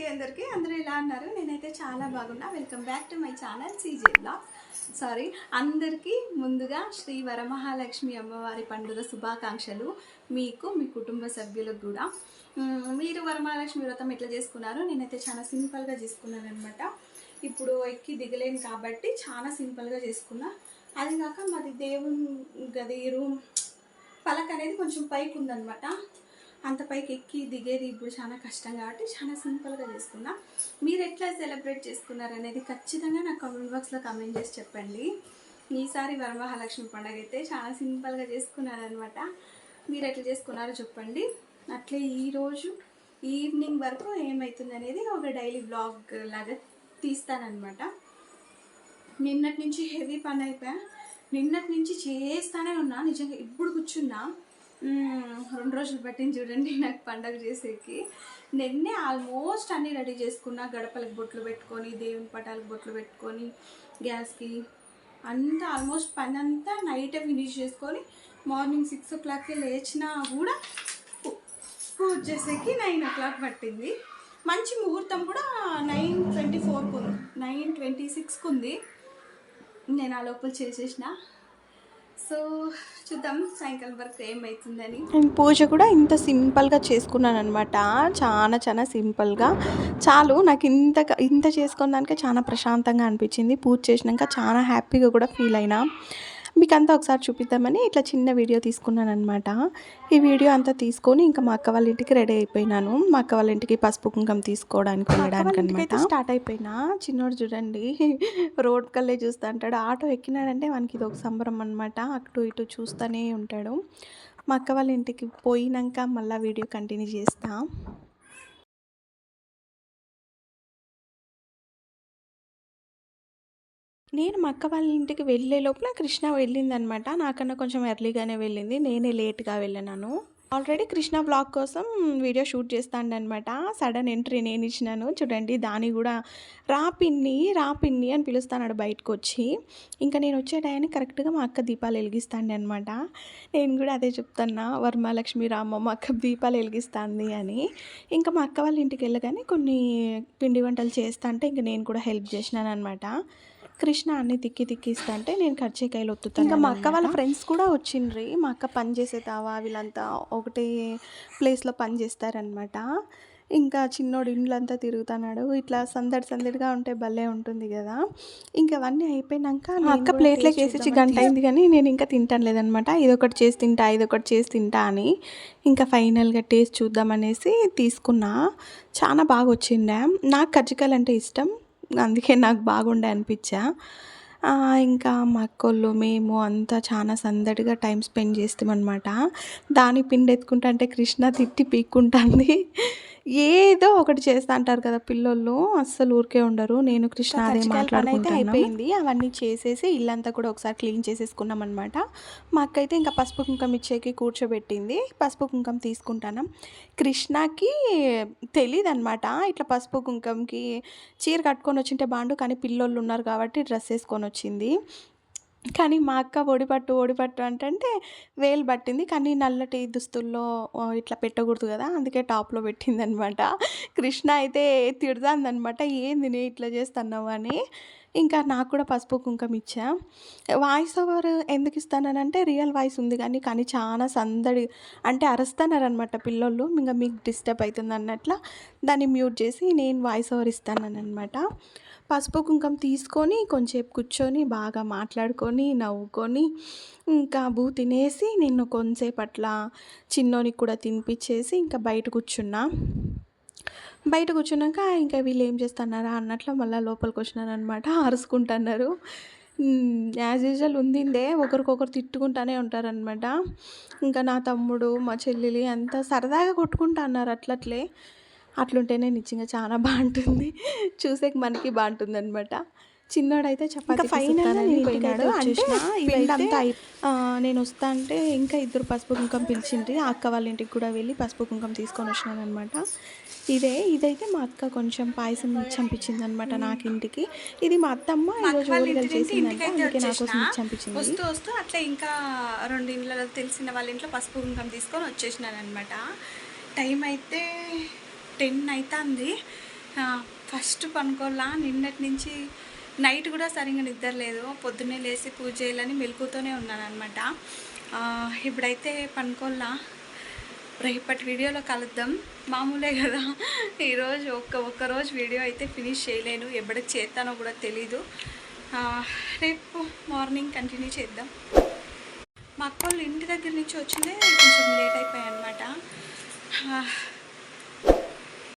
అండి అందరికీ? అందరూ ఎలా అన్నారు నేనైతే చాలా బాగున్నా. Welcome back to my channel CJ blog sorry అందరికీ ముందుగా శ్రీ వరమహాలక్ష్మి అమ్మవారి పండుగ శుభాకాంక్షలు మీకు మీ కుటుంబ సభ్యులకు కూడా. మీరు వరమహాలక్ష్మి వ్రతం ఎట్లా చేసుకున్నారు? నేనైతే చాలా సింపుల్గా చేసుకున్నాను అనమాట ఇప్పుడు ఎక్కి దిగలేను కాబట్టి చాలా సింపుల్గా చేసుకున్నా. అది కాక మాది దేవుని గది రూమ్ పలక అనేది కొంచెం పైకి ఉందనమాట అంత పైకి ఎక్కి దిగేది ఇప్పుడు చాలా కష్టం కాబట్టి చాలా సింపుల్గా చేసుకున్నా. మీరు ఎట్లా సెలబ్రేట్ చేసుకున్నారు అనేది ఖచ్చితంగా నాకు కామెంట్ బాక్స్లో కమెంట్ చేసి చెప్పండి. ఈసారి వరమహాలక్ష్మి పండుగ అయితే చాలా సింపుల్గా చేసుకున్నారనమాట మీరు ఎట్లా చేసుకున్నారో చెప్పండి. అట్లే ఈరోజు ఈవినింగ్ వరకు ఏమవుతుంది అనేది ఒక డైలీ బ్లాగ్ లాగా తీస్తానమాట నిన్నటి నుంచి హెవీ పని అయిపోయా. నిన్నటి నుంచి చేస్తానే ఉన్నా. నిజంగా ఇప్పుడు కూర్చున్నా రెండు రోజులు పట్టింది చూడండి నాకు పండగ చేసేకి. నిన్నే ఆల్మోస్ట్ అన్నీ రెడీ చేసుకున్నా గడపలకు బొట్లు పెట్టుకొని దేవుని పటాలకు బొట్లు పెట్టుకొని గ్యాస్కి. అంతా ఆల్మోస్ట్ పని అంతా నైటే ఫినిష్ చేసుకొని మార్నింగ్ సిక్స్ ఓ క్లాక్కి లేచినా కూడా పూజ చేసేకి నైన్ ఓ క్లాక్ పట్టింది. మంచి ముహూర్తం కూడా నైన్ ట్వంటీ ఫోర్కి ఉంది. నైన్ ట్వంటీ సిక్స్కి ఉంది. నేను ఆ లోపల చేసేసిన. సో చూద్దాం. సాయంకాలం వరకు ఏమవుతుందని నేను పూజ కూడా ఇంత సింపుల్గా చేసుకున్నాను అనమాట చాలా చాలా సింపుల్గా. చాలు నాకు ఇంత ఇంత చేసుకున్న దానికే చాలా ప్రశాంతంగా అనిపించింది. పూజ చేసినాక చాలా హ్యాపీగా కూడా ఫీల్ అయినా. మీకు అంతా ఒకసారి చూపిద్దామని ఇట్లా చిన్న వీడియో తీసుకున్నాను అనమాట ఈ వీడియో అంతా తీసుకొని ఇంకా మా అక్క వాళ్ళ ఇంటికి రెడీ అయిపోయినాను. మా అక్క వాళ్ళ ఇంటికి పసుపు కుంకం తీసుకోవడానికి వెళ్ళడానికి అనమాట స్టార్ట్ అయిపోయినా. చిన్నోడు చూడండి రోడ్ కల్లే చూస్తూ అంటాడు ఆటో ఎక్కినాడంటే మనకి ఇది ఒక సంబరం అనమాట అటు ఇటు చూస్తూనే ఉంటాడు. మా అక్క వాళ్ళ ఇంటికి పోయినాక మళ్ళీ వీడియో కంటిన్యూ చేస్తా. నేను మా అక్క వాళ్ళ ఇంటికి వెళ్ళే లోపల కృష్ణ వెళ్ళిందనమాట. నాకన్నా కొంచెం ఎర్లీగానే వెళ్ళింది. నేనే లేట్గా వెళ్ళినాను. ఆల్రెడీ కృష్ణ బ్లాగ్ కోసం వీడియో షూట్ చేస్తాండనమాట. సడన్ ఎంట్రీ నేను ఇచ్చినాను. చూడండి దాని కూడా రా పిన్ని రా పిన్ని అని పిలుస్తాడు బయటకు వచ్చి ఇంకా నేను వచ్చే టైంని కరెక్ట్గా మా అక్క దీపాలు వెలిగిస్తాండి అనమాట నేను కూడా అదే చెప్తున్నా వర్మాలక్ష్మి రామ మా అక్క దీపాలు వెలిగిస్తుంది అని. ఇంకా మా అక్క వాళ్ళ ఇంటికి వెళ్ళగానే కొన్ని పిండి వంటలు చేస్తా అంటే ఇంకా నేను కూడా హెల్ప్ చేసినాను అనమాట కృష్ణ అన్ని తిక్కి తిక్కి ఇస్తా అంటే నేను కర్చేకాయలు ఒత్తుతాను ఇంకా మా అక్క వాళ్ళ ఫ్రెండ్స్ కూడా వచ్చిండ్రి. మా అక్క పని చేసే తావా వీళ్ళంతా ఒకటే ప్లేస్లో పని చేస్తారనమాట ఇంకా చిన్నోడు ఇండ్లంతా తిరుగుతున్నాడు. ఇట్లా సందడి సందడిగా ఉంటే భలే ఉంటుంది కదా. ఇంకా అవన్నీ అయిపోయినాక అక్క ప్లేట్లోకి వేసి గంట అయింది కానీ నేను ఇంకా తింటాను లేదనమాట ఇదొకటి చేసి తింటా ఇదొకటి చేసి తింటా అని ఇంకా ఫైనల్గా టేస్ట్ చూద్దామనేసి తీసుకున్నా. చాలా బాగా వచ్చిండే. నాకు కజ్జికాయలు అంటే ఇష్టం. అందుకే నాకు బాగుండే అనిపించా. ఇంకా మా అక్కోళ్ళు మేము అంతా చాలా సందడిగా టైం స్పెండ్ చేస్తామన్నమాట. దాని పిండి ఎత్తుకుంటా అంటే కృష్ణ తిట్టి పీక్కుంటుంది. ఏదో ఒకటి చేస్తా అంటారు కదా పిల్లోళ్ళు అస్సలు ఊరికే ఉండరు. నేను కృష్ణ అదే మాట్లాడుకుంటే అయిపోయింది. అవన్నీ చేసేసి ఇల్లంతా కూడా ఒకసారి క్లీన్ చేసేసుకున్నాం అనమాట మా అక్క అయితే ఇంకా పసుపు కుంకం ఇచ్చేకి కూర్చోబెట్టింది. పసుపు కుంకం తీసుకుంటాను. కృష్ణకి తెలియదు అనమాట ఇట్లా పసుపు కుంకంకి చీర కట్టుకొని వచ్చింటే బాగుండు కానీ పిల్లోళ్ళు ఉన్నారు కాబట్టి డ్రెస్ వేసుకొని వచ్చింది. కానీ మా అక్క ఒడిపట్టు ఒడిపట్టు అంటే వేలు పట్టింది. కానీ నల్లటి దుస్తుల్లో ఇట్లా పెట్టకూడదు కదా అందుకే టాప్లో పెట్టింది అనమాట కృష్ణ అయితే తిడదాందనమాట ఏంది నే ఇట్లా చేస్తున్నావు అని. ఇంకా నాకు కూడా పసుపు కుంకం ఇచ్చా. వాయిస్ ఓవర్ ఎందుకు ఇస్తానంటే రియల్ వాయిస్ ఉంది కానీ కానీ చాలా సందడి అంటే అరుస్తానారనమాట పిల్లోళ్ళు. ఇంకా మీకు డిస్టర్బ్ అవుతుంది అన్నట్ల దాన్ని మ్యూట్ చేసి నేను వాయిస్ ఓవర్ ఇస్తానన్నమాట. పసుపు కుంకం తీసుకొని కొంచెంసేపు కూర్చొని బాగా మాట్లాడుకొని నవ్వుకొని ఇంకా బూ తినేసి నేను కొంతసేపు అట్లా చిన్నోనికి కూడా తినిపించేసి ఇంకా బయట కూర్చున్నా. బయట కూర్చున్నాక ఇంకా వీళ్ళు ఏం చేస్తున్నారా? అన్నట్లు మళ్ళీ లోపలికి వచ్చినారు అనమాట అరుచుకుంటున్నారు యాజ్ యూజువల్ ఉందిందే ఒకరికొకరు తిట్టుకుంటానే ఉంటారనమాట ఇంకా నా తమ్ముడు మా చెల్లెలి అంతా సరదాగా కొట్టుకుంటా అన్నారు అట్లట్లే. అట్లుంటేనే నిజంగా చాలా బాగుంటుంది. చూసేకి మనకి బాగుంటుంది అనమాట చిన్నోడైతే చపాతీ ఫైనల్ పోయినాడు. అంటే నేను వస్తా అంటే ఇంకా ఇద్దరు పసుపు కుంకం పిలిచిండ్రి. ఆ అక్క వాళ్ళ ఇంటికి కూడా వెళ్ళి పసుపు కుంకం తీసుకొని వచ్చినాను అనమాట ఇదే ఇదైతే మా అక్క కొంచెం పాయసం చంపించింది అనమాట నాకు ఇంటికి. ఇది మా అత్తమ్మ ఈరోజు చేసిందంటే. ఇంటికైతే అందుకే నా కోసం వచ్చేసిన. చంపించింది. వస్తూ వస్తూ అట్లా ఇంకా రెండు ఇండ్లలో తెలిసిన వాళ్ళ ఇంట్లో పసుపు కుంకం తీసుకొని వచ్చేసినాను అనమాట టైం అయితే టెన్ అవుతుంది ఫస్ట్ పనుకోలా నిన్నటి నుంచి నైట్ కూడా సరిగ్గా నిద్ర లేదు. పొద్దున్నే లేచి పూజ చేయాలని మెలకుతోనే ఉన్నాను అనమాట ఇప్పుడైతే పనుకోలా రేపటి వీడియోలో కలుద్దాం. మామూలే కదా. ఈరోజు ఒక్క ఒక్క రోజు వీడియో అయితే ఫినిష్ చేయలేను. ఎప్పటికి చేస్తానో కూడా తెలీదు. రేపు మార్నింగ్ కంటిన్యూ చేద్దాం. మా అక్క వాళ్ళు ఇంటి దగ్గర నుంచి వచ్చిందే కొంచెం లేట్ అయిపోయాయి అనమాట